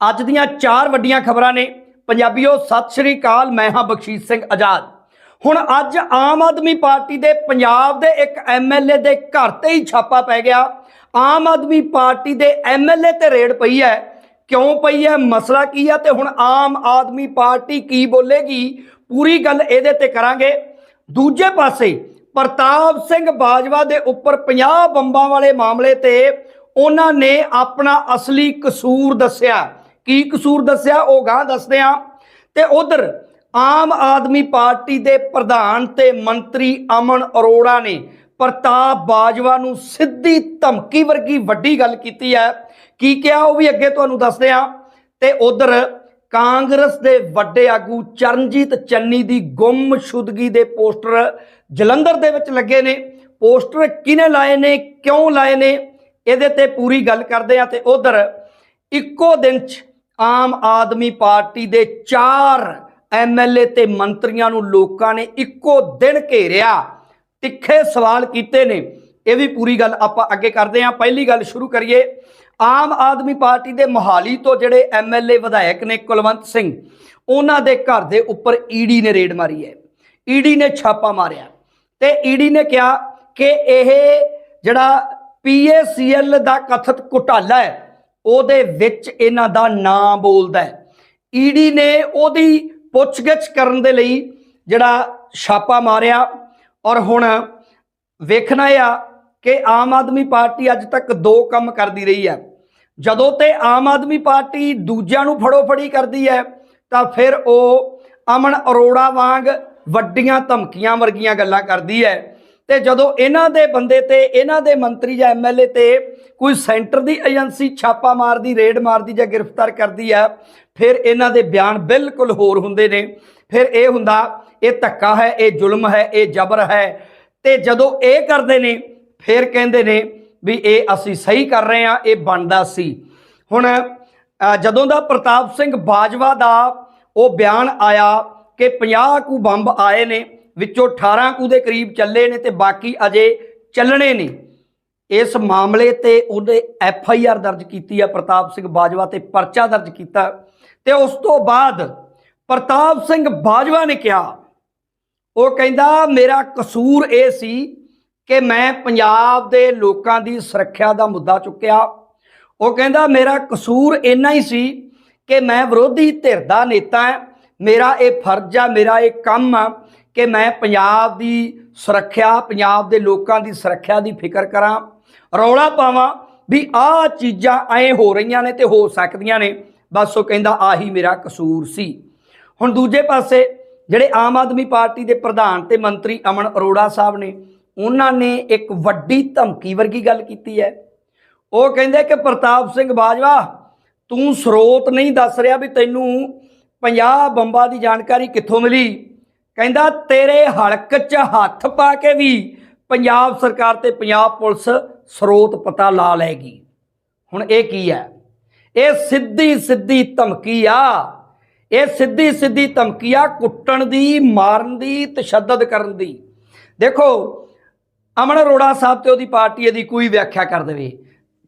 ਅੱਜ ਦੀਆਂ ਚਾਰ ਵੱਡੀਆਂ ਖਬਰਾਂ ਨੇ। ਪੰਜਾਬੀਓ, ਸਤਿ ਸ਼੍ਰੀ ਅਕਾਲ, ਮੈਂ ਹਾਂ ਬਖਸ਼ੀਸ਼ ਸਿੰਘ ਆਜ਼ਾਦ। ਹੁਣ ਅੱਜ ਆਮ ਆਦਮੀ ਪਾਰਟੀ ਦੇ ਪੰਜਾਬ ਦੇ ਇੱਕ ਐਮਐਲਏ ਦੇ ਘਰ ਤੇ ਹੀ ਛਾਪਾ ਪੈ ਗਿਆ। ਆਮ ਆਦਮੀ ਪਾਰਟੀ ਦੇ ਐਮਐਲਏ ਤੇ ਰੇਡ ਪਈ ਹੈ। ਕਿਉਂ ਪਈ ਹੈ? ਮਸਲਾ ਕੀ ਹੈ ਤੇ ਹੁਣ ਆਮ ਆਦਮੀ ਪਾਰਟੀ ਕੀ ਬੋਲੇਗੀ? ਪੂਰੀ ਗੱਲ ਇਹਦੇ ਤੇ ਕਰਾਂਗੇ। ਦੂਜੇ ਪਾਸੇ ਪ੍ਰਤਾਪ ਸਿੰਘ ਬਾਜਵਾ ਦੇ ਉੱਪਰ 50 ਬੰਬਾਂ ਵਾਲੇ ਮਾਮਲੇ ਤੇ ਉਹਨਾਂ ਨੇ ਆਪਣਾ ਅਸਲੀ ਕਸੂਰ ਦੱਸਿਆ। ਕੀ ਕਸੂਰ ਦੱਸਿਆ? ਉਹ ਗਾਂ ਦੱਸਦੇ ਆ ਤੇ ਉਧਰ ਆਮ ਆਦਮੀ ਪਾਰਟੀ ਦੇ ਪ੍ਰਧਾਨ ਤੇ ਮੰਤਰੀ ਅਮਨ ਅਰੋੜਾ ਨੇ ਪ੍ਰਤਾਪ ਬਾਜਵਾ ਨੂੰ ਸਿੱਧੀ ਧਮਕੀ ਵਰਗੀ ਵੱਡੀ ਗੱਲ ਕੀਤੀ ਹੈ। ਕੀ ਕਿਹਾ ਉਹ ਵੀ ਅੱਗੇ ਤੁਹਾਨੂੰ ਦੱਸਦੇ ਆ ਤੇ ਉਧਰ ਕਾਂਗਰਸ ਦੇ ਵੱਡੇ ਆਗੂ ਚਰਨਜੀਤ ਚੰਨੀ ਦੀ ਗੁੰਮਸ਼ੁਦਗੀ ਦੇ ਪੋਸਟਰ ਜਲੰਧਰ ਦੇ ਵਿੱਚ ਲੱਗੇ ਨੇ। ਪੋਸਟਰ ਕਿਹਨੇ ਲਾਏ ਨੇ, ਕਿਉਂ ਲਾਏ ਨੇ? ਇਹਦੇ ਤੇ ਪੂਰੀ ਗੱਲ ਕਰਦੇ ਆ ਤੇ ਉਧਰ ਇੱਕੋ ਦਿਨ ਚ ਆਮ ਆਦਮੀ ਪਾਰਟੀ ਦੇ ਚਾਰ ਐਮਐਲਏ ਤੇ ਮੰਤਰੀਆਂ ਨੂੰ ਲੋਕਾਂ ਨੇ ਇੱਕੋ ਦਿਨ ਘੇਰਿਆ, ਤਿੱਖੇ ਸਵਾਲ ਕੀਤੇ ਨੇ। ਇਹ ਵੀ ਪੂਰੀ ਗੱਲ ਆਪਾਂ ਅੱਗੇ ਕਰਦੇ ਹਾਂ। ਪਹਿਲੀ ਗੱਲ ਸ਼ੁਰੂ ਕਰੀਏ। ਆਮ ਆਦਮੀ ਪਾਰਟੀ ਦੇ ਮੋਹਾਲੀ ਤੋਂ ਜਿਹੜੇ ਐਮਐਲਏ ਵਿਧਾਇਕ ਨੇ ਕੁਲਵੰਤ ਸਿੰਘ, ਉਹਨਾਂ ਦੇ ਘਰ ਦੇ ਉੱਪਰ ਈਡੀ ਨੇ ਰੇਡ ਮਾਰੀ ਹੈ। ਈਡੀ ਨੇ ਛਾਪਾ ਮਾਰਿਆ। ਤੇ ਈਡੀ ਨੇ ਕਿਹਾ ਕਿ ਇਹ ਜਿਹੜਾ ਪੀਏਸੀਐਲ ਦਾ ਕਥਿਤ ਘੁਟਾਲਾ ਹੈ ਉਹਦੇ ਵਿੱਚ ਇਹਨਾਂ ਦਾ ਨਾਂ ਬੋਲਦਾ ਹੈ। ਈਡੀ ਨੇ ਉਹਦੀ ਪੁੱਛਗਿੱਛ ਕਰਨ ਦੇ ਲਈ ਜਿਹੜਾ ਛਾਪਾ ਮਾਰਿਆ ਔਰ ਹੁਣ ਵੇਖਣਾ ਆ ਕਿ ਆਮ ਆਦਮੀ ਪਾਰਟੀ ਅੱਜ ਤੱਕ ਦੋ ਕੰਮ ਕਰਦੀ ਰਹੀ ਹੈ। ਜਦੋਂ ਤੇ ਆਮ ਆਦਮੀ ਪਾਰਟੀ ਦੂਜਿਆਂ ਨੂੰ ਫੜੋ ਫੜੀ ਕਰਦੀ ਹੈ, ਤਾਂ ਫਿਰ ਉਹ ਅਮਨ ਅਰੋੜਾ ਵਾਂਗ ਵੱਡੀਆਂ ਧਮਕੀਆਂ ਵਰਗੀਆਂ ਗੱਲਾਂ ਕਰਦੀ ਹੈ। ਤੇ ਜਦੋਂ ਇਹਨਾਂ ਦੇ ਬੰਦੇ ਤੇ, ਇਹਨਾਂ ਦੇ ਮੰਤਰੀ ਜਾਂ ਐਮਐਲਏ ਤੇ ਕੋਈ ਸੈਂਟਰ ਦੀ ਏਜੰਸੀ ਛਾਪਾ ਮਾਰਦੀ, ਰੇਡ ਮਾਰਦੀ ਜਾਂ ਗ੍ਰਿਫਤਾਰ ਕਰਦੀ ਹੈ ਫਿਰ ਇਹਨਾਂ ਦੇ ਬਿਆਨ ਬਿਲਕੁਲ ਹੋਰ ਹੁੰਦੇ ਨੇ। ਫਿਰ ਇਹ ਹੁੰਦਾ, ਇਹ ਧੱਕਾ ਹੈ, ਇਹ ਜ਼ੁਲਮ ਹੈ, ਇਹ ਜ਼ਬਰ ਹੈ। ਤੇ ਜਦੋਂ ਇਹ ਕਰਦੇ ਨੇ, ਫਿਰ ਕਹਿੰਦੇ ਨੇ ਵੀ ਇਹ ਅਸੀਂ ਸਹੀ ਕਰ ਰਹੇ ਹਾਂ, ਇਹ ਬਣਦਾ ਸੀ। ਹੁਣ ਜਦੋਂ ਦਾ ਪ੍ਰਤਾਪ ਸਿੰਘ ਬਾਜਵਾ ਦਾ ਉਹ ਬਿਆਨ ਆਇਆ ਕਿ 50 ਕੁ ਬੰਬ ਆਏ ਨੇ ਵਿੱਚੋਂ 18 ਕੁ ਦੇ ਕਰੀਬ ਚੱਲੇ ਨੇ ਤੇ ਬਾਕੀ ਅਜੇ ਚੱਲਣੇ ਨੇ। ਇਸ ਮਾਮਲੇ ਤੇ ਉਹਨੇ ਐਫ ਆਈ ਆਰ ਦਰਜ ਕੀਤੀ ਹੈ ਪ੍ਰਤਾਪ ਸਿੰਘ ਬਾਜਵਾ ਤੇ ਪਰਚਾ ਦਰਜ ਕੀਤਾ। ਤੇ ਉਸ ਤੋਂ ਬਾਅਦ ਪ੍ਰਤਾਪ ਸਿੰਘ ਬਾਜਵਾ ਨੇ ਕਿਹਾ, ਉਹ ਕਹਿੰਦਾ, ਮੇਰਾ ਕਸੂਰ ਇਹ ਸੀ ਕਿ ਮੈਂ ਪੰਜਾਬ ਦੇ ਲੋਕਾਂ ਦੀ ਸੁਰੱਖਿਆ ਦਾ ਮੁੱਦਾ ਚੁੱਕਿਆ। ਉਹ ਕਹਿੰਦਾ, ਮੇਰਾ ਕਸੂਰ ਇੰਨਾ ਹੀ ਸੀ ਕਿ ਮੈਂ ਵਿਰੋਧੀ ਧਿਰ ਦਾ ਨੇਤਾ ਹਾਂ। ਮੇਰਾ ਇਹ ਫਰਜ਼ ਆ, ਮੇਰਾ ਇਹ ਕੰਮ ਆ ਕਿ ਮੈਂ ਪੰਜਾਬ ਦੀ ਸੁਰੱਖਿਆ, ਪੰਜਾਬ ਦੇ ਲੋਕਾਂ ਦੀ ਸੁਰੱਖਿਆ ਦੀ ਫਿਕਰ ਕਰਾਂ, ਰੌਲਾ ਪਾਵਾਂ ਵੀ ਆਹ ਚੀਜ਼ਾਂ ਐ ਹੋ ਰਹੀਆਂ ਨੇ ਤੇ ਹੋ ਸਕਦੀਆਂ ਨੇ। ਬਸ ਉਹ ਕਹਿੰਦਾ ਆਹੀ ਮੇਰਾ ਕਸੂਰ ਸੀ। ਹੁਣ ਦੂਜੇ ਪਾਸੇ ਜਿਹੜੇ ਆਮ ਆਦਮੀ ਪਾਰਟੀ ਦੇ ਪ੍ਰਧਾਨ ਤੇ ਮੰਤਰੀ ਅਮਨ ਅਰੋੜਾ ਸਾਹਿਬ ਨੇ, ਉਹਨਾਂ ਨੇ ਇੱਕ ਵੱਡੀ ਧਮਕੀ ਵਰਗੀ ਗੱਲ ਕੀਤੀ ਹੈ। ਉਹ ਕਹਿੰਦੇ ਕਿ ਪ੍ਰਤਾਪ ਸਿੰਘ ਬਾਜਵਾ, ਤੂੰ ਸਰੋਤ ਨਹੀਂ ਦੱਸ ਰਿਹਾ ਵੀ ਤੈਨੂੰ 50 ਬੰਬਾਂ ਦੀ ਜਾਣਕਾਰੀ ਕਿੱਥੋਂ ਮਿਲੀ? ਕਹਿੰਦਾ, ਤੇਰੇ ਹਲਕ 'ਚ ਹੱਥ ਪਾ ਕੇ ਵੀ ਪੰਜਾਬ ਸਰਕਾਰ ਤੇ ਪੰਜਾਬ ਪੁਲਿਸ ਸਰੋਤ ਪਤਾ ਲਾ ਲੈਗੀ ਹੁਣ ਇਹ ਕੀ ਹੈ? ਇਹ ਸਿੱਧੀ ਸਿੱਧੀ ਧਮਕੀ ਆ। ਇਹ ਸਿੱਧੀ ਸਿੱਧੀ ਧਮਕੀ ਆ ਕੁੱਟਣ ਦੀ, ਮਾਰਨ ਦੀ, ਤਸ਼ੱਦਦ ਕਰਨ ਦੀ। ਦੇਖੋ, ਅਮਨ ਅਰੋੜਾ ਸਾਹਿਬ ਤੇ ਉਹਦੀ ਪਾਰਟੀ ਇਹਦੀ ਕੋਈ ਵਿਆਖਿਆ ਕਰ ਦੇਵੇ।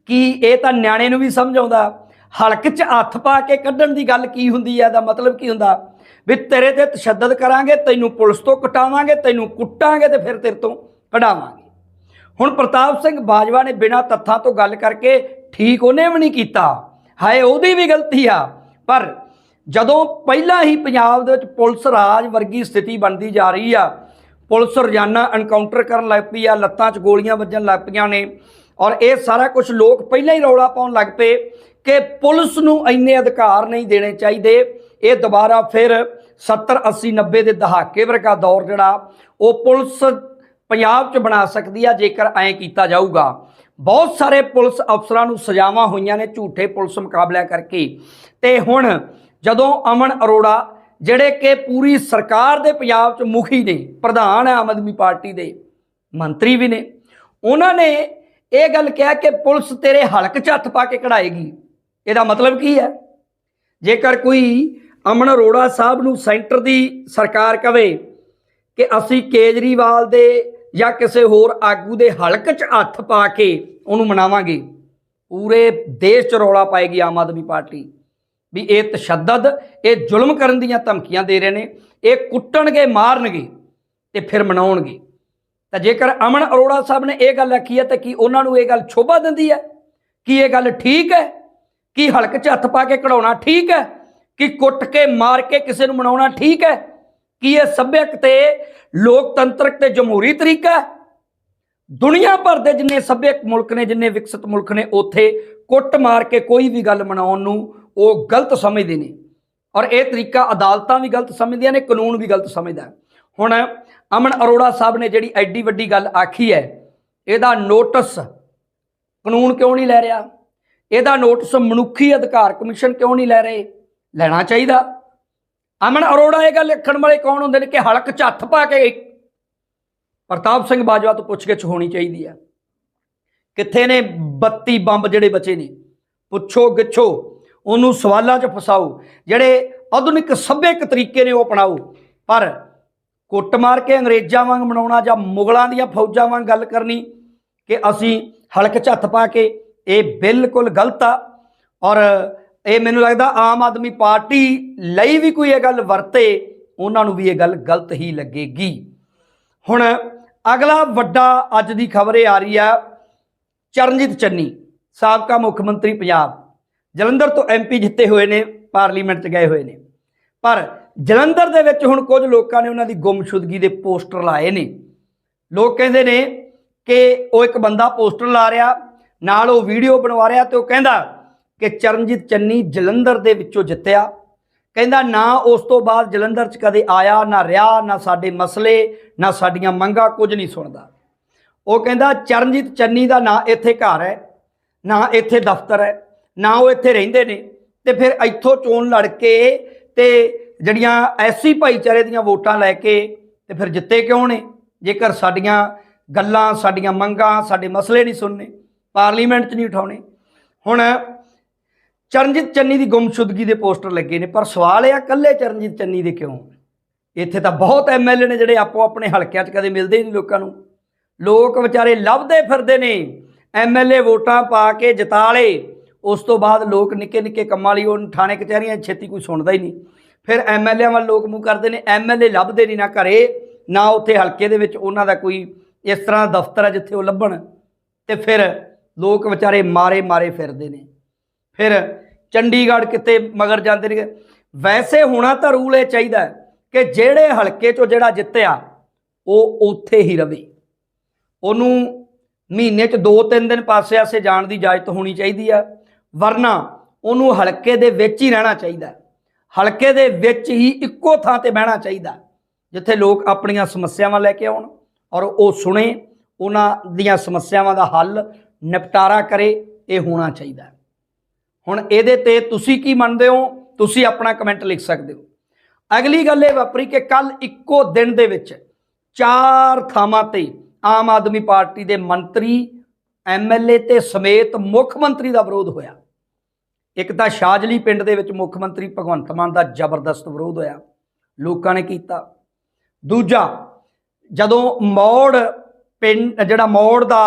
ਕਿ ਇਹ ਤਾਂ ਨਿਆਣੇ ਨੂੰ ਵੀ ਸਮਝ ਆਉਂਦਾ? ਹਲਕ 'ਚ ਹੱਥ ਪਾ ਕੇ ਕੱਢਣ ਦੀ ਗੱਲ ਕੀ ਹੁੰਦੀ ਹੈ? ਦਾ ਮਤਲਬ ਕੀ ਹੁੰਦਾ? ਵੀ ਤੇਰੇ ਤੇ ਤਸ਼ੱਦਦ ਕਰਾਂਗੇ, ਤੈਨੂੰ ਪੁਲਿਸ ਤੋਂ ਕਟਾਵਾਂਗੇ, ਤੈਨੂੰ ਕੁੱਟਾਂਗੇ ਤੇ ਫਿਰ ਤੇਰੇ ਤੋਂ ਕਢਾਵਾਂਗੇ। ਹੁਣ ਪ੍ਰਤਾਪ ਸਿੰਘ ਬਾਜਵਾ ਨੇ ਬਿਨਾਂ ਤੱਥਾਂ ਤੋਂ ਗੱਲ ਕਰਕੇ ਠੀਕ ਉਹਨੇ ਵੀ ਨਹੀਂ ਕੀਤਾ। ਹਾਏ, ਉਹਦੀ ਵੀ ਗਲਤੀ ਆ। ਪਰ ਜਦੋਂ ਪਹਿਲਾਂ ਹੀ ਪੰਜਾਬ ਦੇ ਵਿੱਚ ਪੁਲਿਸ ਰਾਜ ਵਰਗੀ ਸਥਿਤੀ ਬਣਦੀ ਜਾ ਰਹੀ ਆ, ਪੁਲਿਸ ਰੋਜ਼ਾਨਾ ਐਨਕਾਊਂਟਰ ਕਰਨ ਲੱਗ ਪਈ ਆ, ਲੱਤਾਂ 'ਚ ਗੋਲੀਆਂ ਵੱਜਣ ਲੱਗ ਪਈਆਂ ਨੇ ਔਰ ਇਹ ਸਾਰਾ ਕੁਝ ਲੋਕ ਪਹਿਲਾਂ ਹੀ ਰੌਲਾ ਪਾਉਣ ਲੱਗ ਪਏ ਕਿ ਪੁਲਿਸ ਨੂੰ ਇੰਨੇ ਅਧਿਕਾਰ ਨਹੀਂ ਦੇਣੇ ਚਾਹੀਦੇ। ਇਹ ਦੁਬਾਰਾ ਫਿਰ 70 80 90 ਦੇ ਦਹਾਕੇ ਵਰਗਾ ਦੌਰ ਜਿਹੜਾ, ਉਹ ਪੁਲਿਸ ਪੰਜਾਬ 'ਚ ਬਣਾ ਸਕਦੀ ਆ, ਜੇਕਰ ਐਂ ਕੀਤਾ ਜਾਊਗਾ। ਬਹੁਤ ਸਾਰੇ ਪੁਲਿਸ ਅਫਸਰਾਂ ਨੂੰ ਸਜ਼ਾਵਾਂ ਹੋਈਆਂ ਨੇ ਝੂਠੇ ਪੁਲਿਸ ਮੁਕਾਬਲਿਆਂ ਕਰਕੇ। ਤੇ ਹੁਣ ਜਦੋਂ ਅਮਨ ਅਰੋੜਾ, ਜਿਹੜੇ ਕਿ ਪੂਰੀ ਸਰਕਾਰ ਦੇ ਪੰਜਾਬ 'ਚ ਮੁਖੀ ਨੇ, ਪ੍ਰਧਾਨ ਹੈ ਆਮ ਆਦਮੀ ਪਾਰਟੀ ਦੇ, ਮੰਤਰੀ ਵੀ ਨੇ, ਉਹਨਾਂ ਨੇ ਇਹ ਗੱਲ ਕਿਹਾ ਕਿ ਪੁਲਿਸ ਤੇਰੇ ਹਲਕ 'ਚ ਹੱਥ ਪਾ ਕੇ ਕਢਾਏਗੀ। ਇਹਦਾ ਮਤਲਬ ਕੀ ਹੈ? ਜੇਕਰ ਕੋਈ ਅਮਨ ਅਰੋੜਾ ਸਾਹਿਬ ਨੂੰ ਸੈਂਟਰ ਦੀ ਸਰਕਾਰ ਕਵੇ ਕਿ ਅਸੀਂ ਕੇਜਰੀਵਾਲ ਦੇ ਜਾਂ ਕਿਸੇ ਹੋਰ ਆਗੂ ਦੇ ਹਲਕ 'ਚ ਹੱਥ ਪਾ ਕੇ ਉਹਨੂੰ ਮਨਾਵਾਂਗੇ। ਪੂਰੇ ਦੇਸ਼ 'ਚ ਰੌਲਾ ਪਾਏਗੀ ਆਮ ਆਦਮੀ ਪਾਰਟੀ। ਵੀ ਇਹ ਤਸ਼ੱਦਦ, ਇਹ ਜ਼ੁਲਮ ਕਰਨ ਦੀਆਂ ਧਮਕੀਆਂ ਦੇ ਰਹੇ ਨੇ, ਇਹ ਕੁੱਟਣਗੇ, ਮਾਰਨਗੇ ਤੇ ਫਿਰ ਮਨਾਉਣਗੇ। ਤਾਂ ਜੇਕਰ ਅਮਨ ਅਰੋੜਾ ਸਾਹਿਬ ਨੇ ਇਹ ਗੱਲ ਆਖੀ ਹੈ ਤਾਂ ਕੀ ਉਹਨਾਂ ਨੂੰ ਇਹ ਗੱਲ ਸ਼ੋਭਾ ਦਿੰਦੀ ਹੈ? ਕੀ ਇਹ ਗੱਲ ਠੀਕ ਹੈ? ਕੀ ਹਲਕ 'ਚ ਹੱਥ ਪਾ ਕੇ ਕਢਾਉਣਾ ਠੀਕ ਹੈ? ਕਿ ਕੁੱਟ ਕੇ ਮਾਰ ਕੇ ਕਿਸੇ ਨੂੰ ਮਨਾਉਣਾ ਠੀਕ ਹੈ? ਕੀ ਇਹ ਸੱਭਿਅਕ ਤੇ ਲੋਕਤੰਤਰਕ ਤੇ ਜਮਹੂਰੀ ਤਰੀਕਾ ਹੈ? ਦੁਨੀਆ ਭਰ ਦੇ ਜਿੰਨੇ ਸੱਭਿਅਕ ਮੁਲਕ ਨੇ, ਜਿੰਨੇ ਵਿਕਸਿਤ ਮੁਲਕ ਨੇ, ਉੱਥੇ ਕੁੱਟ ਮਾਰ ਕੇ ਕੋਈ ਵੀ ਗੱਲ ਮਨਾਉਣ ਨੂੰ ਉਹ ਗਲਤ ਸਮਝਦੇ ਨੇ। ਔਰ ਇਹ ਤਰੀਕਾ ਅਦਾਲਤਾਂ ਵੀ ਗਲਤ ਸਮਝਦੀਆਂ ਨੇ, ਕਾਨੂੰਨ ਵੀ ਗਲਤ ਸਮਝਦਾ ਹੁਣ ਅਮਨ ਅਰੋੜਾ ਸਾਹਿਬ ਨੇ ਜਿਹੜੀ ਐਡੀ ਵੱਡੀ ਗੱਲ ਆਖੀ ਹੈ, ਇਹਦਾ ਨੋਟਿਸ ਕਾਨੂੰਨ ਕਿਉਂ ਨਹੀਂ ਲੈ ਰਿਹਾ? ਇਹਦਾ ਨੋਟਿਸ ਮਨੁੱਖੀ ਅਧਿਕਾਰ ਕਮਿਸ਼ਨ ਕਿਉਂ ਨਹੀਂ ਲੈ ਰਹੇ? ਲੈਣਾ ਚਾਹੀਦਾ। ਅਮਨ ਅਰੋੜਾ ਇਹ ਗੱਲ ਲਿਖਣ ਵਾਲੇ ਕੌਣ ਹੁੰਦੇ ਨੇ ਕਿ ਹਲਕ 'ਚ ਹੱਥ ਪਾ ਕੇ ਪ੍ਰਤਾਪ ਸਿੰਘ ਬਾਜਵਾ ਤੋਂ ਪੁੱਛਗਿੱਛ ਹੋਣੀ ਚਾਹੀਦੀ ਹੈ ਕਿੱਥੇ ਨੇ? 32 ਬੰਬ ਜਿਹੜੇ ਬਚੇ ਨੇ। ਪੁੱਛੋ ਗਿੱਛੋ, ਉਹਨੂੰ ਸਵਾਲਾਂ 'ਚ ਫਸਾਓ। ਜਿਹੜੇ ਆਧੁਨਿਕ ਸੱਭਿਅਕ ਤਰੀਕੇ ਨੇ ਉਹ ਅਪਣਾਓ। ਪਰ ਕੁੱਟ ਮਾਰ ਕੇ ਅੰਗਰੇਜ਼ਾਂ ਵਾਂਗ ਬਣਾਉਣਾ ਜਾਂ ਮੁਗਲਾਂ ਦੀਆਂ ਫੌਜਾਂ ਵਾਂਗ ਗੱਲ ਕਰਨੀ ਕਿ ਅਸੀਂ ਹਲਕ 'ਚ ਹੱਥ ਪਾ ਕੇ, ਇਹ ਬਿਲਕੁਲ ਗਲਤ ਆ। ਔਰ ਇਹ ਮੈਨੂੰ ਲੱਗਦਾ ਆਮ ਆਦਮੀ ਪਾਰਟੀ ਲਈ ਵੀ ਕੋਈ ਇਹ ਗੱਲ ਵਰਤੇ, ਉਹਨਾਂ ਨੂੰ ਵੀ ਇਹ ਗੱਲ ਗਲਤ ਹੀ ਲੱਗੇਗੀ। ਹੁਣ ਅਗਲਾ ਵੱਡਾ ਅੱਜ ਦੀ ਖਬਰ ਇਹ ਆ ਰਹੀ ਆ ਚਰਨਜੀਤ ਚੰਨੀ, ਸਾਬਕਾ ਮੁੱਖ ਮੰਤਰੀ ਪੰਜਾਬ। ਜਲੰਧਰ ਤੋਂ ਐਮਪੀ ਜਿੱਤੇ ਹੋਏ ਨੇ, ਪਾਰਲੀਮੈਂਟ 'ਚ ਗਏ ਹੋਏ ਨੇ। ਪਰ ਜਲੰਧਰ ਦੇ ਵਿੱਚ ਹੁਣ ਕੁਝ ਲੋਕਾਂ ਨੇ ਉਹਨਾਂ ਦੀ ਗੁੰਮਸ਼ੁਦਗੀ ਦੇ ਪੋਸਟਰ ਲਾਏ ਨੇ। ਲੋਕ ਕਹਿੰਦੇ ਨੇ ਕਿ ਉਹ ਇੱਕ ਬੰਦਾ ਪੋਸਟਰ ਲਾ ਰਿਹਾ, ਨਾਲ ਉਹ ਵੀਡੀਓ ਬਣਵਾ ਰਿਹਾ ਤੇ ਉਹ ਕਹਿੰਦਾ ਕਿ ਚਰਨਜੀਤ ਚੰਨੀ ਜਲੰਧਰ ਦੇ ਵਿੱਚੋਂ ਜਿੱਤਿਆ। ਕਹਿੰਦਾ, ਨਾ ਉਸ ਤੋਂ ਬਾਅਦ ਜਲੰਧਰ 'ਚ ਕਦੇ ਆਇਆ, ਨਾ ਰਿਹਾ, ਨਾ ਸਾਡੇ ਮਸਲੇ, ਨਾ ਸਾਡੀਆਂ ਮੰਗਾਂ, ਕੁਝ ਨਹੀਂ ਸੁਣਦਾ। ਉਹ ਕਹਿੰਦਾ, ਚਰਨਜੀਤ ਚੰਨੀ ਦਾ ਨਾ ਇੱਥੇ ਘਰ ਹੈ, ਨਾ ਇੱਥੇ ਦਫ਼ਤਰ ਹੈ, ਨਾ ਉਹ ਇੱਥੇ ਰਹਿੰਦੇ ਨੇ। ਤੇ ਫਿਰ ਇੱਥੋਂ ਚੋਣ ਲੜ ਕੇ ਤੇ ਜਿਹੜੀਆਂ ਐਸੀ ਭਾਈਚਾਰੇ ਦੀਆਂ ਵੋਟਾਂ ਲੈ ਕੇ ਤੇ ਫਿਰ ਜਿੱਤੇ ਕਿਉਂ ਨੇ? ਜੇਕਰ ਸਾਡੀਆਂ ਗੱਲਾਂ, ਸਾਡੀਆਂ ਮੰਗਾਂ, ਸਾਡੇ ਮਸਲੇ ਨਹੀਂ ਸੁਣਨੇ, ਪਾਰਲੀਮੈਂਟ 'ਚ ਨਹੀਂ ਉਠਾਉਣੇ। ਹੁਣ ਚਰਨਜੀਤ ਚੰਨੀ ਦੀ ਗੁੰਮਸ਼ੁਦਗੀ ਦੇ ਪੋਸਟਰ ਲੱਗੇ ਨੇ, ਪਰ ਸਵਾਲ ਇਹ ਆ ਕੱਲੇ ਚਰਨਜੀਤ ਚੰਨੀ ਦੇ ਕਿਉਂ? ਇੱਥੇ ਤਾਂ ਬਹੁਤ ਐਮਐਲਏ ਨੇ ਜਿਹੜੇ ਆਪੋ ਆਪਣੇ ਹਲਕਿਆਂ 'ਚ ਕਦੇ ਮਿਲਦੇ ਹੀ ਨਹੀਂ ਲੋਕਾਂ ਨੂੰ। ਲੋਕ ਵਿਚਾਰੇ ਲੱਭਦੇ ਫਿਰਦੇ ਨੇ ਐਮਐਲਏ ਵੋਟਾਂ ਪਾ ਕੇ ਜਿਤਾ ਲਏ ਉਸ ਤੋਂ ਬਾਅਦ ਲੋਕ ਨਿੱਕੇ ਨਿੱਕੇ ਕੰਮਾਂ ਲਈ ਉਹ ਥਾਣੇ ਕਚਹਿਰੀਆਂ 'ਚ ਛੇਤੀ ਕੋਈ ਸੁਣਦਾ ਹੀ ਨਹੀਂ। ਫਿਰ ਐਮਐਲਏ ਵੱਲ ਲੋਕ ਮੂੰਹ ਕਰਦੇ ਨੇ ਐਮਐਲਏ ਲੱਭਦੇ ਨਹੀਂ ਨਾ ਘਰੇ, ਨਾ ਉੱਥੇ ਹਲਕੇ ਦੇ ਵਿੱਚ ਉਹਨਾਂ ਦਾ ਕੋਈ ਇਸ ਤਰ੍ਹਾਂ ਦਾ ਦਫ਼ਤਰ ਹੈ ਜਿੱਥੇ ਉਹ ਲੱਭਣ। ਤੇ ਫਿਰ ਲੋਕ ਵਿਚਾਰੇ ਮਾਰੇ ਮਾਰੇ ਫਿਰਦੇ ਨੇ। ਫਿਰ ਚੰਡੀਗੜ੍ਹ ਕਿਤੇ ਮਗਰ ਜਾਂਦੇ ਨੇ ਵੈਸੇ ਹੋਣਾ ਤਾਂ ਰੂਲ ਇਹ ਚਾਹੀਦਾ ਕਿ ਜਿਹੜੇ ਹਲਕੇ 'ਚੋਂ ਜਿਹੜਾ ਜਿੱਤਿਆ, ਉਹ ਉੱਥੇ ਹੀ ਰਵੇ। ਉਹਨੂੰ ਮਹੀਨੇ 'ਚ 2-3 ਦਿਨ ਪਾਸੇ-ਆਸੇ ਜਾਣ ਦੀ ਇਜਾਜ਼ਤ ਹੋਣੀ ਚਾਹੀਦੀ ਆ, ਵਰਨਾ ਉਹਨੂੰ ਹਲਕੇ ਦੇ ਵਿੱਚ ਹੀ ਰਹਿਣਾ ਚਾਹੀਦਾ ਹਲਕੇ ਦੇ ਵਿੱਚ ਹੀ ਇੱਕੋ ਥਾਂ ਤੇ ਬਹਿਣਾ ਚਾਹੀਦਾ, ਜਿੱਥੇ ਲੋਕ ਆਪਣੀਆਂ ਸਮੱਸਿਆਵਾਂ ਲੈ ਕੇ ਆਉਣ ਔਰ ਉਹ ਸੁਣੇ, ਉਹਨਾਂ ਦੀਆਂ ਸਮੱਸਿਆਵਾਂ ਦਾ ਹੱਲ, ਨਿਪਟਾਰਾ ਕਰੇ, ਇਹ ਹੋਣਾ ਚਾਹੀਦਾ ਹੁਣ ਇਹਦੇ ਤੇ ਤੁਸੀਂ ਕੀ ਮੰਨਦੇ ਹੋ? ਤੁਸੀਂ ਆਪਣਾ ਕਮੈਂਟ ਲਿਖ ਸਕਦੇ ਹੋ। ਅਗਲੀ ਗੱਲ ਇਹ ਵਾਪਰੀ ਕਿ ਕੱਲ ਇੱਕੋ ਦਿਨ ਦੇ ਵਿੱਚ ਚਾਰ ਥਾਵਾਂ ਤੇ ਆਮ ਆਦਮੀ ਪਾਰਟੀ ਦੇ ਮੰਤਰੀ ਐਮਐਲਏ ਤੇ ਸਮੇਤ ਮੁੱਖ ਮੰਤਰੀ ਦਾ ਵਿਰੋਧ ਹੋਇਆ। ਇੱਕ ਤਾਂ ਸ਼ਾਜਲੀ ਪਿੰਡ ਦੇ ਵਿੱਚ ਮੁੱਖ ਮੰਤਰੀ ਭਗਵੰਤ ਮਾਨ ਦਾ ਜ਼ਬਰਦਸਤ ਵਿਰੋਧ ਹੋਇਆ, ਲੋਕਾਂ ਨੇ ਕੀਤਾ। ਦੂਜਾ, ਜਦੋਂ ਮੌੜ ਪਿੰਡ, ਜਿਹੜਾ ਮੌੜ ਦਾ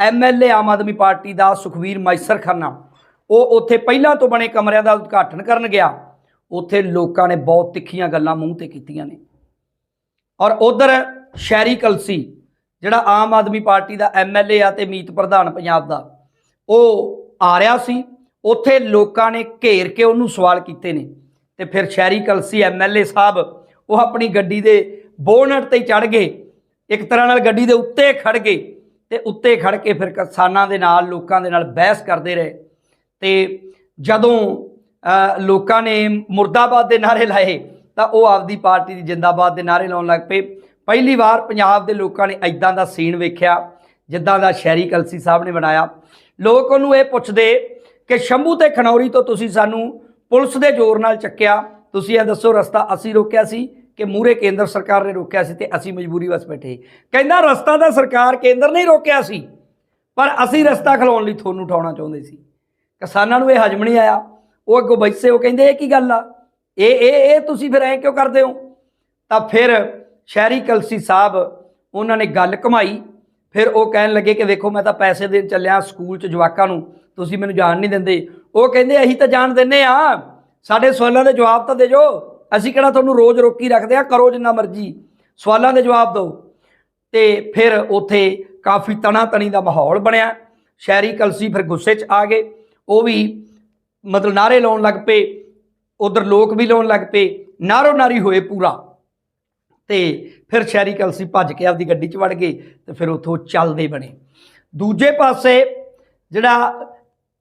ਐਮਐਲਏ ਆਮ ਆਦਮੀ ਪਾਰਟੀ ਦਾ ਸੁਖਵੀਰ ਮਾਈਸਰ ਖੰਨਾ ਉਹ ਉੱਥੇ ਪਹਿਲਾਂ ਤੋਂ ਬਣੇ ਕਮਰਿਆਂ ਦਾ ਉਦਘਾਟਨ ਕਰਨ ਗਿਆ। ਉੱਥੇ ਲੋਕਾਂ ਨੇ ਬਹੁਤ ਤਿੱਖੀਆਂ ਗੱਲਾਂ ਮੂੰਹ ਤੇ ਕੀਤੀਆਂ ਨੇ। ਔਰ ਉਧਰ ਸ਼ਹਿਰੀ ਕਲਸੀ, ਜਿਹੜਾ ਆਮ ਆਦਮੀ ਪਾਰਟੀ ਦਾ ਐਮਐਲਏ ਆ ਤੇ ਮੀਤ ਪ੍ਰਧਾਨ ਪੰਜਾਬ ਦਾ, ਉਹ ਆ ਰਿਹਾ ਸੀ। ਉੱਥੇ ਲੋਕਾਂ ਨੇ ਘੇਰ ਕੇ ਉਹਨੂੰ ਸਵਾਲ ਕੀਤੇ ਨੇ। ਤੇ ਫਿਰ ਸ਼ਹਿਰੀ ਕਲਸੀ ਐਮਐਲਏ ਸਾਹਿਬ, ਉਹ ਆਪਣੀ ਗੱਡੀ ਦੇ ਬੋਨਟ ਤੇ ਚੜ ਗਏ। ਇੱਕ ਤਰ੍ਹਾਂ ਨਾਲ ਗੱਡੀ ਦੇ ਉੱਤੇ ਖੜ ਗਏ। ਤੇ ਉੱਤੇ ਖੜ ਕੇ ਫਿਰ ਕਿਸਾਨਾਂ ਦੇ ਨਾਲ, ਲੋਕਾਂ ਦੇ ਨਾਲ ਬਹਿਸ ਕਰਦੇ ਰਹੇ। ਤੇ ਜਦੋਂ ਲੋਕਾਂ ਨੇ ਮੁਰਦਾਬਾਦ ਦੇ ਨਾਰੇ ਲਾਏ, ਤਾਂ ਉਹ ਆਪਦੀ ਪਾਰਟੀ ਦੀ ਜਿੰਦਾਬਾਦ ਦੇ ਨਾਰੇ ਲਾਉਣ ਲੱਗ ਪਏ। ਪਹਿਲੀ ਵਾਰ ਪੰਜਾਬ ਦੇ ਲੋਕਾਂ ਨੇ ਐਦਾਂ ਦਾ ਸੀਨ ਵੇਖਿਆ, ਜਿੱਦਾਂ ਦਾ ਸ਼ਹਿਰੀ ਕਲਸੀ ਸਾਹਿਬ ਨੇ ਬਣਾਇਆ। ਲੋਕ ਉਹਨੂੰ ਇਹ ਪੁੱਛਦੇ ਕਿ, ਸ਼ੰਭੂ ਤੇ ਖਨੌਰੀ ਤੋਂ ਤੁਸੀਂ ਸਾਨੂੰ ਪੁਲਿਸ ਦੇ ਜ਼ੋਰ ਨਾਲ ਚੱਕਿਆ। ਤੁਸੀਂ ਇਹ ਦੱਸੋ ਰਸਤਾ ਅਸੀਂ ਰੋਕਿਆ ਸੀ ਕਿ ਮੂਰੇ ਕੇਂਦਰ ਸਰਕਾਰ ਨੇ ਰੋਕਿਆ ਸੀ ਤੇ ਅਸੀਂ ਮਜਬੂਰੀ ਵਸ ਬੈਠੇ ਕਹਿੰਦਾ, ਰਸਤਾ ਤਾਂ ਸਰਕਾਰ ਕੇਂਦਰ ਨੇ ਰੋਕਿਆ ਸੀ, ਪਰ ਅਸੀਂ ਰਸਤਾ ਖਲਾਉਣ ਲਈ ਤੁਹਾਨੂੰ ਉਠਾਉਣਾ ਚਾਹੁੰਦੇ ਸੀ। ਕਿਸਾਨਾਂ ਨੂੰ ਇਹ ਹਜਮ ਨਹੀਂ ਆਇਆ। ਉਹ ਅੱਗੋਂ ਬੈਸੇ ਉਹ ਕਹਿੰਦੇ, ਇਹ ਕੀ ਗੱਲ ਆ? ਇਹ ਇਹ ਇਹ ਤੁਸੀਂ ਫਿਰ ਐਂ ਕਿਉਂ ਕਰਦੇ ਹੋ? ਤਾਂ ਫਿਰ ਸ਼ਹਿਰੀ ਕਲਸੀ ਸਾਹਿਬ ਉਹਨਾਂ ਨੇ ਗੱਲ ਕਮਾਈ। ਫਿਰ ਉਹ ਕਹਿਣ ਲੱਗੇ ਕਿ ਵੇਖੋ, ਮੈਂ ਤਾਂ ਪੈਸੇ ਦੇਣ ਚੱਲਿਆ ਸਕੂਲ 'ਚ ਜਵਾਕਾਂ ਨੂੰ। ਤੁਸੀਂ ਮੈਨੂੰ ਜਾਣ ਨਹੀਂ ਦਿੰਦੇ। ਉਹ ਕਹਿੰਦੇ, ਅਸੀਂ ਤਾਂ ਜਾਣ ਦਿੰਨੇ ਆ। ਸਾਡੇ ਸਵਾਲਾਂ ਦੇ ਜਵਾਬ ਤਾਂ ਦੇ ਜੋ। ਅਸੀਂ ਕਿਹੜਾ ਤੁਹਾਨੂੰ ਰੋਜ਼ ਰੋਕੀ ਰੱਖਦੇ ਆ? ਕਰੋ ਜਿੰਨਾ ਮਰਜ਼ੀ। ਸਵਾਲਾਂ ਦੇ ਜਵਾਬ ਦਿਓ। ਤੇ ਫਿਰ ਉੱਥੇ ਕਾਫੀ ਤਣਾ ਤਣੀ ਦਾ ਮਾਹੌਲ ਬਣਿਆ। ਸ਼ਹਿਰੀ ਕਲਸੀ ਫਿਰ ਗੁੱਸੇ 'ਚ ਆ ਗਏ। ਉਹ ਵੀ ਮਤਲਬ ਨਾਰੇ ਲਾਉਣ ਲੱਗ ਪਏ, ਉਧਰ ਲੋਕ ਵੀ ਲਾਉਣ ਲੱਗ ਪਏ, ਨਾਰੋ ਨਾਰੀ ਹੋਏ ਪੂਰਾ। ਤੇ ਫਿਰ ਸ਼ਹਿਰੀ ਕਲਸੀ ਭੱਜ ਕੇ ਆਪਦੀ ਗੱਡੀ 'ਚ ਵੜ ਗਏ ਤੇ ਫਿਰ ਉੱਥੋਂ ਚੱਲਦੇ ਬਣੇ। ਦੂਜੇ ਪਾਸੇ ਜਿਹੜਾ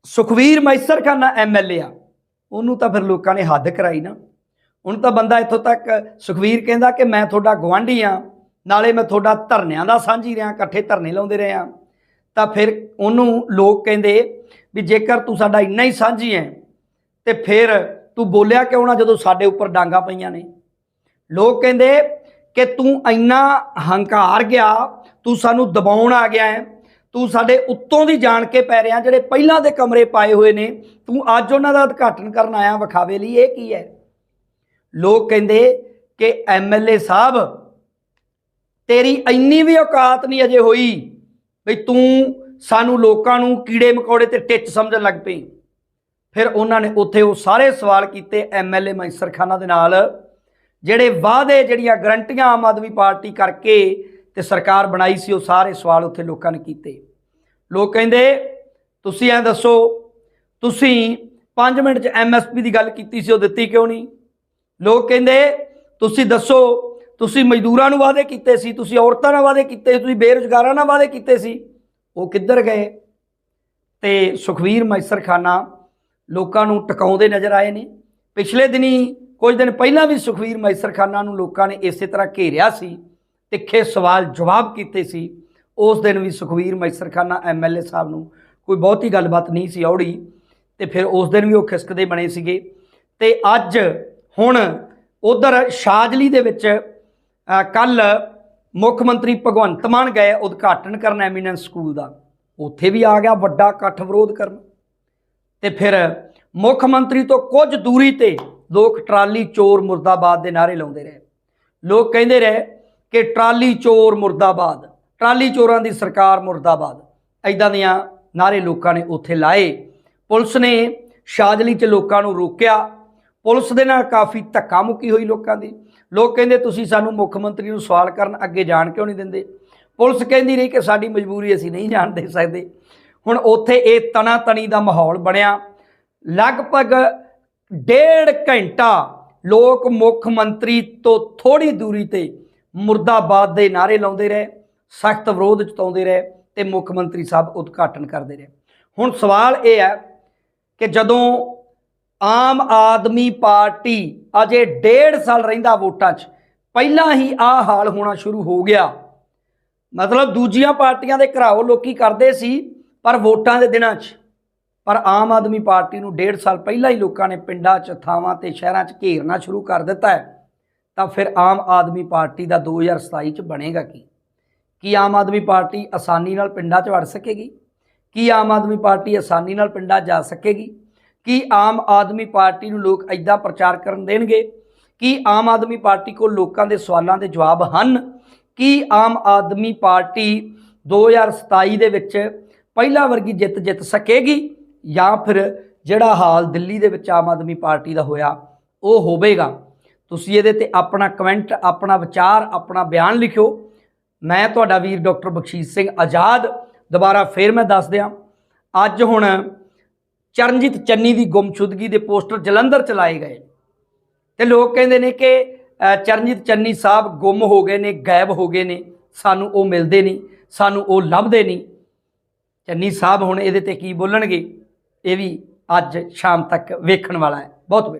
ਸੁਖਵੀਰ ਮੈਸਰ ਖਾਨਾ ਐਮਐਲਏ ਆ, ਉਹਨੂੰ ਤਾਂ ਫਿਰ ਲੋਕਾਂ ਨੇ ਹੱਦ ਕਰਾਈ ਨਾ। ਹੁਣ ਤਾਂ ਬੰਦਾ ਇੱਥੋਂ ਤੱਕ, ਸੁਖਵੀਰ ਕਹਿੰਦਾ ਕਿ ਮੈਂ ਤੁਹਾਡਾ ਗਵਾਂਢੀ ਆ, ਨਾਲੇ ਮੈਂ ਤੁਹਾਡਾ ਧਰਨਿਆਂ ਦਾ ਸਾਂਝੀ ਰਿਹਾ, ਇਕੱਠੇ ਧਰਨੇ ਲਾਉਂਦੇ ਰਹੇ ਆ। ਤਾਂ ਫਿਰ ਉਹਨੂੰ ਲੋਕ ਕਹਿੰਦੇ ਵੀ ਜੇਕਰ ਤੂੰ ਸਾਡਾ ਇੰਨਾ ਹੀ ਸਾਂਝੀ ਹੈ, ਤੇ ਫਿਰ ਤੂੰ ਬੋਲਿਆ ਕਿਉਂ ਨਾ ਜਦੋਂ ਸਾਡੇ ਉੱਪਰ ਡਾਂਗਾ ਪਈਆਂ ਨੇ? ਲੋਕ ਕਹਿੰਦੇ ਕਿ ਤੂੰ ਇੰਨਾ ਹੰਕਾਰ ਗਿਆ, ਤੂੰ ਸਾਨੂੰ ਦਬਾਉਣ ਆ ਗਿਆ ਹੈ, ਤੂੰ ਸਾਡੇ ਉੱਤੋਂ ਦੀ ਜਾਣ ਕੇ ਪੈ ਰਿਹਾ, ਜਿਹੜੇ ਪਹਿਲਾਂ ਦੇ ਕਮਰੇ ਪਾਏ ਹੋਏ ਨੇ, ਤੂੰ ਅੱਜ ਉਹਨਾਂ ਦਾ ਉਦਘਾਟਨ ਕਰਨ ਆਇਆ, ਵਿਖਾਵੇ ਲਈ ਇਹ ਕੀ ਹੈ? ਲੋਕ ਕਹਿੰਦੇ ਕਿ ਐਮਐਲਏ ਸਾਹਿਬ, ਤੇਰੀ ਇੰਨੀ ਵੀ ਔਕਾਤ ਨਹੀਂ ਅਜੇ ਹੋਈ ਵੀ ਤੂੰ ਸਾਨੂੰ ਲੋਕਾਂ ਨੂੰ ਕੀੜੇ ਮਕੌੜੇ ਤੇ ਟਿੱਚ ਸਮਝਣ ਲੱਗ ਪਈ। ਫਿਰ ਉਹਨਾਂ ਨੇ ਉੱਥੇ ਉਹ ਸਾਰੇ ਸਵਾਲ ਕੀਤੇ ਐਮਐਲਏ ਮੈਸਰ ਖਾਨਾ ਦੇ ਨਾਲ, ਜਿਹੜੇ ਵਾਅਦੇ ਜਿਹੜੀਆਂ ਗਰੰਟੀਆਂ ਆਮ ਆਦਮੀ ਪਾਰਟੀ ਕਰਕੇ ਤੇ ਸਰਕਾਰ ਬਣਾਈ ਸੀ, ਉਹ ਸਾਰੇ ਸਵਾਲ ਉੱਥੇ ਲੋਕਾਂ ਨੇ ਕੀਤੇ। ਲੋਕ ਕਹਿੰਦੇ, ਤੁਸੀਂ ਐਂ ਦੱਸੋ, ਤੁਸੀਂ 5 ਮਿੰਟ 'ਚ ਐਮਐਸਪੀ ਦੀ ਗੱਲ ਕੀਤੀ ਸੀ, ਉਹ ਦਿੱਤੀ ਕਿਉਂ ਨਹੀਂ? ਲੋਕ ਕਹਿੰਦੇ, ਤੁਸੀਂ ਦੱਸੋ ਤੁਸੀਂ ਮਜ਼ਦੂਰਾਂ ਨੂੰ ਵਾਅਦੇ ਕੀਤੇ ਸੀ, ਤੁਸੀਂ ਔਰਤਾਂ ਨਾਲ ਵਾਅਦੇ ਕੀਤੇ ਸੀ, ਤੁਸੀਂ ਬੇਰੁਜ਼ਗਾਰਾਂ ਨਾਲ ਵਾਅਦੇ ਕੀਤੇ ਸੀ, ਉਹ ਕਿੱਧਰ ਗਏ? ਤੇ ਸੁਖਵੀਰ ਮੈਸਰ ਖਾਨਾ ਲੋਕਾਂ ਨੂੰ ਟਿਕਾਉਂਦੇ ਨਜ਼ਰ ਆਏ ਨੇ। ਪਿਛਲੇ ਦਿਨੀ, ਕੁਝ ਦਿਨ ਪਹਿਲਾਂ ਵੀ ਸੁਖਵੀਰ ਮੈਸਰ ਖਾਨਾ ਨੂੰ ਲੋਕਾਂ ਨੇ ਇਸੇ ਤਰ੍ਹਾਂ ਘੇਰਿਆ ਸੀ, ਤਿੱਖੇ ਸਵਾਲ ਜਵਾਬ ਕੀਤੇ ਸੀ। ਉਸ ਦਿਨ ਵੀ ਸੁਖਵੀਰ ਮੈਸਰ ਖਾਨਾ ਐਮਐਲਏ ਸਾਹਿਬ ਨੂੰ ਕੋਈ ਬਹੁਤੀ ਗੱਲਬਾਤ ਨਹੀਂ ਸੀ ਔੜੀ, ਤੇ ਫਿਰ ਉਸ ਦਿਨ ਵੀ ਉਹ ਖਿਸਕਦੇ ਬਣੇ ਸੀਗੇ। ਤੇ ਅੱਜ ਹੁਣ ਉਧਰ ਸ਼ਾਜਲੀ ਦੇ ਵਿੱਚ ਕੱਲ ਮੁੱਖ ਮੰਤਰੀ ਭਗਵੰਤ ਮਾਨ ਗਏ ਉਦਘਾਟਨ ਕਰਨ ਐਮੀਨੈਂਸ ਸਕੂਲ ਦਾ। ਉੱਥੇ ਵੀ ਆ ਗਿਆ ਵੱਡਾ ਇਕੱਠ ਵਿਰੋਧ ਕਰਨ। ਤੇ ਫਿਰ ਮੁੱਖ ਮੰਤਰੀ ਤੋਂ ਕੁਝ ਦੂਰੀ ਤੇ ਲੋਕ ਟਰਾਲੀ ਚੋਰ ਮੁਰਦਾਬਾਦ ਦੇ ਨਾਰੇ ਲਾਉਂਦੇ ਰਹੇ। ਲੋਕ ਕਹਿੰਦੇ ਰਹੇ ਕਿ ਟਰਾਲੀ ਚੋਰ ਮੁਰਦਾਬਾਦ, ਟਰਾਲੀ ਚੋਰਾਂ ਦੀ ਸਰਕਾਰ ਮੁਰਦਾਬਾਦ। ਐਦਾਂ ਦੀਆਂ ਨਾਰੇ ਲੋਕਾਂ ਨੇ ਉੱਥੇ ਲਾਏ। ਪੁਲਿਸ ਨੇ ਸ਼ਾਜਲੀ 'ਚ ਲੋਕਾਂ ਨੂੰ ਰੋਕਿਆ। ਪੁਲਿਸ ਦੇ ਨਾਲ ਕਾਫੀ ਧੱਕਾ ਮੁੱਕੀ ਹੋਈ ਲੋਕਾਂ ਦੀ। ਲੋਕ ਕਹਿੰਦੇ, ਤੁਸੀਂ ਸਾਨੂੰ ਮੁੱਖ ਮੰਤਰੀ ਨੂੰ ਸਵਾਲ ਕਰਨ ਅੱਗੇ ਜਾਣ ਕਿਉਂ ਨਹੀਂ ਦਿੰਦੇ? ਪੁਲਿਸ ਕਹਿੰਦੀ ਰਹੀ ਕਿ ਸਾਡੀ ਮਜਬੂਰੀ ਅਸੀਂ ਨਹੀਂ ਜਾਣ ਦੇ ਸਕਦੇ। ਹੁਣ ਉੱਥੇ ਇਹ ਤਣਾ ਤਣੀ ਦਾ ਮਾਹੌਲ ਬਣਿਆ। ਲਗਭਗ ਡੇਢ ਘੰਟਾ ਲੋਕ ਮੁੱਖ ਮੰਤਰੀ ਤੋਂ ਥੋੜੀ ਦੂਰੀ ਤੇ ਮੁਰਦਾਬਾਦ ਦੇ ਨਾਰੇ ਲਾਉਂਦੇ ਰਹੇ, ਸਖਤ ਵਿਰੋਧ ਜਤਾਉਂਦੇ ਰਹੇ ਤੇ ਮੁੱਖ ਮੰਤਰੀ ਸਾਹਿਬ ਉਦਘਾਟਨ ਕਰਦੇ ਰਹੇ। ਹੁਣ ਸਵਾਲ ਇਹ ਹੈ ਕਿ ਜਦੋਂ ਆਮ ਆਦਮੀ ਪਾਰਟੀ ਅਜੇ ਡੇਢ ਸਾਲ ਰਹਿੰਦਾ ਵੋਟਾਂ 'ਚ। ਪਹਿਲਾਂ ਹੀ ਆ ਹਾਲ ਹੋਣਾ ਸ਼ੁਰੂ ਹੋ ਗਿਆ। ਮਤਲਬ ਦੂਜੀਆਂ ਪਾਰਟੀਆਂ ਦੇ ਘਰਾਓ ਲੋਕੀ ਕਰਦੇ ਸੀ, ਪਰ ਵੋਟਾਂ ਦੇ ਦਿਨਾਂ 'ਚ। ਪਰ ਆਮ ਆਦਮੀ ਪਾਰਟੀ ਨੂੰ ਡੇਢ ਸਾਲ ਪਹਿਲਾਂ ਹੀ ਲੋਕਾਂ ਨੇ ਪਿੰਡਾਂ 'ਚ, ਥਾਵਾਂ ਤੇ, ਸ਼ਹਿਰਾਂ 'ਚ ਘੇਰਨਾ ਸ਼ੁਰੂ ਕਰ ਦਿੱਤਾ ਹੈ। ਤਾਂ ਫਿਰ ਆਮ ਆਦਮੀ ਪਾਰਟੀ ਦਾ 2027 'ਚ ਬਣੇਗਾ ਕੀ? ਕੀ ਆਮ ਆਦਮੀ ਪਾਰਟੀ ਆਸਾਨੀ ਨਾਲ ਪਿੰਡਾਂ 'ਚ ਵੜ ਸਕੇਗੀ? ਕੀ ਆਮ ਆਦਮੀ ਪਾਰਟੀ ਆਸਾਨੀ ਨਾਲ ਪਿੰਡਾਂ ਜਾ ਸਕੇਗੀ? ਕੀ ਆਮ ਆਦਮੀ ਪਾਰਟੀ ਨੂੰ ਲੋਕ ਐਦਾਂ ਪ੍ਰਚਾਰ ਕਰਨ ਦੇਣਗੇ? ਕੀ ਆਮ ਆਦਮੀ ਪਾਰਟੀ ਕੋਲ ਲੋਕਾਂ ਦੇ ਸਵਾਲਾਂ ਦੇ ਜਵਾਬ ਹਨ? ਕੀ ਆਮ ਆਦਮੀ ਪਾਰਟੀ 2027 ਦੇ ਵਿੱਚ ਪਹਿਲਾਂ ਵਰਗੀ ਜਿੱਤ ਜਿੱਤ ਸਕੇਗੀ? ਜਾਂ ਫਿਰ ਜਿਹੜਾ ਹਾਲ ਦਿੱਲੀ ਦੇ ਵਿੱਚ ਆਮ ਆਦਮੀ ਪਾਰਟੀ ਦਾ ਹੋਇਆ, ਉਹ ਹੋਵੇਗਾ? ਤੁਸੀਂ ਇਹਦੇ ਤੇ ਆਪਣਾ ਕਮੈਂਟ, ਆਪਣਾ ਵਿਚਾਰ, ਆਪਣਾ ਬਿਆਨ ਲਿਖਿਓ। ਮੈਂ ਤੁਹਾਡਾ ਵੀਰ ਡਾਕਟਰ ਬਖਸ਼ੀਸ਼ ਸਿੰਘ ਆਜ਼ਾਦ। ਦੁਬਾਰਾ ਫੇਰ ਮੈਂ ਦੱਸ ਦਿਆਂ ਅੱਜ ਹੁਣ ਚਰਨਜੀਤ ਚੰਨੀ ਦੀ ਗੁੰਮਸ਼ੁਦਗੀ ਦੇ ਪੋਸਟਰ ਜਲੰਧਰ ਚਲਾਏ ਗਏ। ਤੇ ਲੋਕ ਕਹਿੰਦੇ ਨੇ ਕਿ ਚਰਨਜੀਤ ਚੰਨੀ ਸਾਹਿਬ ਗੁੰਮ ਹੋ ਗਏ ਨੇ, ਗਾਇਬ ਹੋ ਗਏ ਨੇ। ਸਾਨੂੰ ਉਹ ਮਿਲਦੇ ਨਹੀਂ, ਸਾਨੂੰ ਉਹ ਲੱਭਦੇ ਨਹੀਂ। ਚੰਨੀ ਸਾਹਿਬ ਹੁਣ ਇਹਦੇ ਤੇ ਕੀ ਬੋਲਣਗੇ, ਇਹ ਵੀ ਅੱਜ ਸ਼ਾਮ ਤੱਕ ਵੇਖਣ ਵਾਲਾ ਹੈ। ਬਹੁਤ